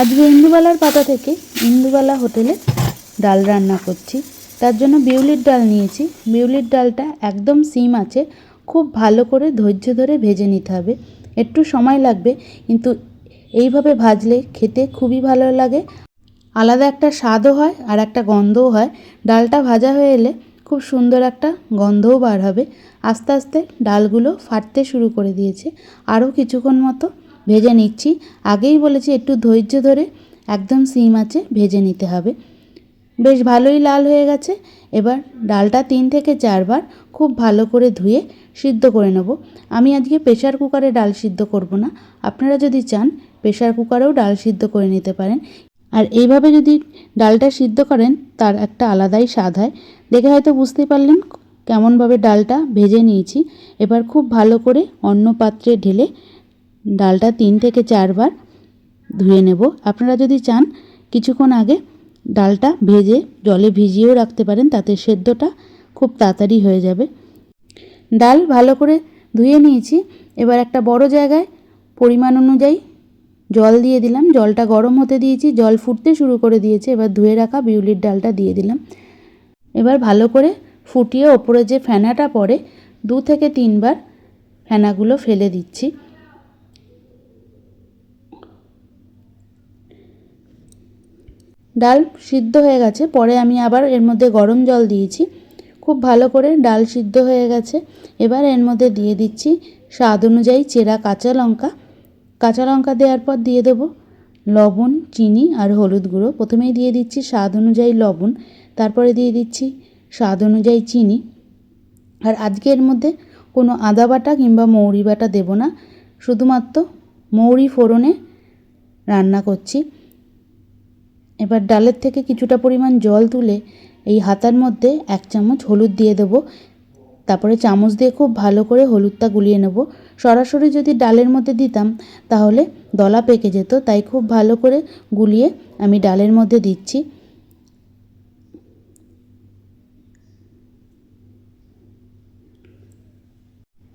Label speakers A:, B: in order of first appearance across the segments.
A: আজকে ইন্দুবালার পাতা থেকে ইন্দুবালা হোটেলে ডাল রান্না করছি। তার জন্য বিউলির ডাল নিয়েছি। বিউলির ডালটা একদম সিম আছে। খুব ভালো করে ধৈর্য ধরে ভেজে নিতে হবে। একটু সময় লাগবে, কিন্তু এইভাবে ভাজলে খেতে খুবই ভালো লাগে। আলাদা একটা স্বাদও হয় আর একটা গন্ধও হয়। ডালটা ভাজা হয়ে এলে খুব সুন্দর একটা গন্ধও বার হবে। আস্তে আস্তে ডালগুলো ফাটতে শুরু করে দিয়েছে। আরও কিছুক্ষণ মতো ভেজে নিচ্ছি। আগেই বলেছি একটু ধৈর্য ধরে একদম সিম আছে, ভেজে নিতে হবে। বেশ ভালোই লাল হয়ে গেছে। এবার ডালটা তিন থেকে চারবার খুব ভালো করে ধুয়ে সিদ্ধ করে নেব। আমি আজকে প্রেশার কুকারে ডাল সিদ্ধ করব না। আপনারা যদি চান প্রেশার কুকারেও ডাল সিদ্ধ করে নিতে পারেন। আর এইভাবে যদি ডালটা সিদ্ধ করেন, তার একটা আলাদাই স্বাদ হয়। দেখে হয়তো বুঝতে পারলেন কেমনভাবে ডালটা ভেজে নিয়েছি। এবার খুব ভালো করে অন্য পাত্রে ঢেলে ডালটা তিন থেকে চারবার ধুয়ে নেব। আপনারা যদি চান, কিছুক্ষণ আগে ডালটা ভেজে জলে ভিজিয়েও রাখতে পারেন, তাতে সেদ্ধটা খুব তাড়াতাড়ি হয়ে যাবে। ডাল ভালো করে ধুয়ে নিয়েছি। এবার একটা বড় জায়গায় পরিমাণ অনুযায়ী জল দিয়ে দিলাম। জলটা গরম হতে দিয়েছি, জল ফুটতে শুরু করে দিয়েছে। এবার ধুয়ে রাখা বিউলির ডালটা দিয়ে দিলাম। এবার ভালো করে ফুটিয়ে ওপরে যে ফেনাটা পড়ে, দু থেকে তিনবার ফেনাগুলো ফেলে দিচ্ছি। ডাল সিদ্ধ হয়ে গেছে। পরে আমি আবার এর মধ্যে গরম জল দিয়েছি। খুব ভালো করে ডাল সিদ্ধ হয়ে গেছে। এবার এর মধ্যে দিয়ে দিচ্ছি স্বাদ অনুযায়ী চেরা কাঁচা লঙ্কা। কাঁচা লঙ্কা দেওয়ার পর দিয়ে দেব লবণ, চিনি আর হলুদ গুঁড়ো। প্রথমেই দিয়ে দিচ্ছি স্বাদ অনুযায়ী লবণ, তারপরে দিয়ে দিচ্ছি স্বাদ অনুযায়ী চিনি। আর আজকে এর মধ্যে কোনো আদা বাটা কিংবা মৌরি বাটা দেবো না। শুধুমাত্র মৌরি ফোড়নে রান্না করছি। এবার ডালের থেকে কিছুটা পরিমাণ জল তুলে এই হাতার মধ্যে এক চামচ হলুদ দিয়ে দেব। তারপরে চামচ দিয়ে খুব ভালো করে হলুদটা গুলিয়ে নেব। সরাসরি যদি ডালের মধ্যে দিতাম, তাহলে দলা পেকে যেত, তাই খুব ভালো করে গুলিয়ে আমি ডালের মধ্যে দিচ্ছি।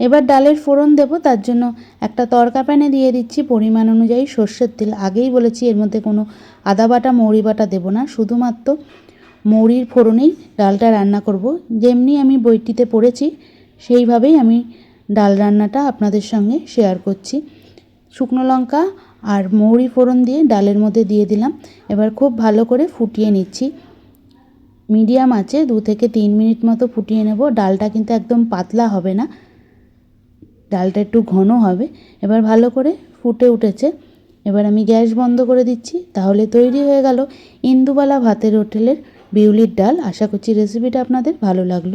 A: এবার ডালের ফোড়ন দেব, তার জন্য একটা তরকা প্যানে দিয়ে দিচ্ছি, পরিমাণ অনুযায়ী সর্ষের তেল। আগেই বলেছি এর মধ্যে কোনো আদা বাটা, মৌরি বাটা দেবো না, শুধুমাত্র মৌরির ফোড়নেই ডালটা রান্না করব। যেমনি আমি বইটিতে পড়েছি, সেইভাবেই আমি ডাল রান্নাটা আপনাদের সঙ্গে শেয়ার করছি। শুকনো লঙ্কা আর মৌরি ফোড়ন দিয়ে ডালের মধ্যে দিয়ে দিলাম। এবার খুব ভালো করে ফুটিয়ে নিচ্ছি। মিডিয়াম আছে, দু থেকে তিন মিনিট মতো ফুটিয়ে নেব। ডালটা কিন্তু একদম পাতলা হবে না। ডালটা একটু ঘন হবে। এবার ভালো করে ফুটে উঠেছে। এবার আমি গ্যাস বন্ধ করে দিচ্ছি, তাহলে তৈরি হয়ে গেল ইন্দুবালা ভাতের হোটেলের বিউলির ডাল। আশা করছি রেসিপিটা আপনাদের ভালো লাগল।